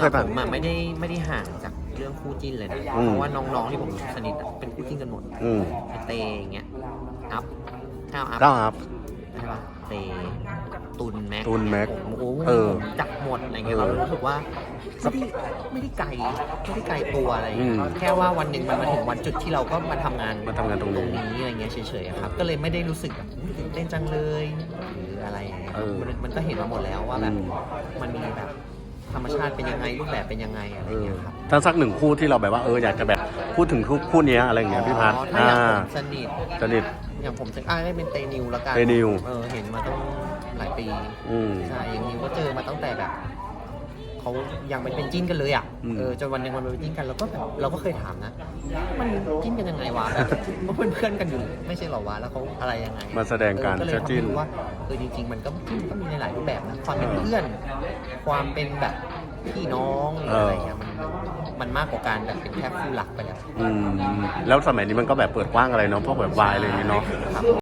เคยผผ่านมอะไม่ได้ไม่ได้ห่างจากเรื่องคู่จิ้นเลยนะ อืม เพราะว่าน้องๆที่ผมสนิทอะเป็นคู่จิ้นกันหมดอืมไอเตอย่างเงี้ย อัพก้าวอัพก้าวครับ ใช่ปะเตตุนแม็กตุลแม็กผมโอ้โหเออผมจับหมดอะไรเงี้ยเออเรารู้สึกว่าไม่ได้ไม่ได้ไกลไม่ได้ไกลตัวอะไรเงี้ยอืมแค่ว่าวันหนึ่งมันมาถึงวันจุดที่เราก็มาทำงานมาทำงานตรงนี้อะไรเงี้ยเฉยๆอะครับ ก็เลยไม่ได้รู้สึกแบบอุ๊ยตื่นเต้นจังเลยหรืออะไรอย่างเงี้ยเออมันมันก็เห็นมาหมดแล้วว่าแบบอืม มันมีแบบ ธรรมชาติเป็นยังไงรูปแบบเป็นยังไงอะไรเออเงี้ยครับถ้าสักหนึ่งคู่ที่เราแบบว่าเอออยากจะแบบพูดถึงคู่คู่เนี้ยอะไรอย่างเงี้ยพี่พัฒน์อ๋อถ้าอ่าอย่างผมสนิท สนิท อย่างผมจะอ่าได้เป็นเตนิวแล้วกันเตนิว เออเห็นมาต้องหลายปี อืม ใช่อย่างนิวก็เจอมาตั้งแต่แบบ เขายังไม่เป็นจิ้นกันเลยอะอืม เออจนวันหนึ่งมันเป็นจิ้นกันเราก็แบบเราก็เคยถามนะ มันจิ้นกันยังไงวะแบบมันเป็นเพื่อนกันอยู่ไม่ใช่เหรอวะแล้วเขาอะไรยังไงมาแสดงการเออก็เลยเชื่อทำจิ้ให้นรู้ว่าเออจริง ๆ มันก็จิ้นก็มีในหลายรูปแบบนะความเป็นเพื่อน ความเป็นแบบพี่น้องหรืออะไรเงี้ยมันมันมากกว่าการแบบเป็นแค่คู่หลักไปแล้ว อืมแล้วสมัยนี้มันก็แบบเปิดกว้างอะไรเนาะพวกแบบวายอะไรอย่างเงี้ยเนาะครับ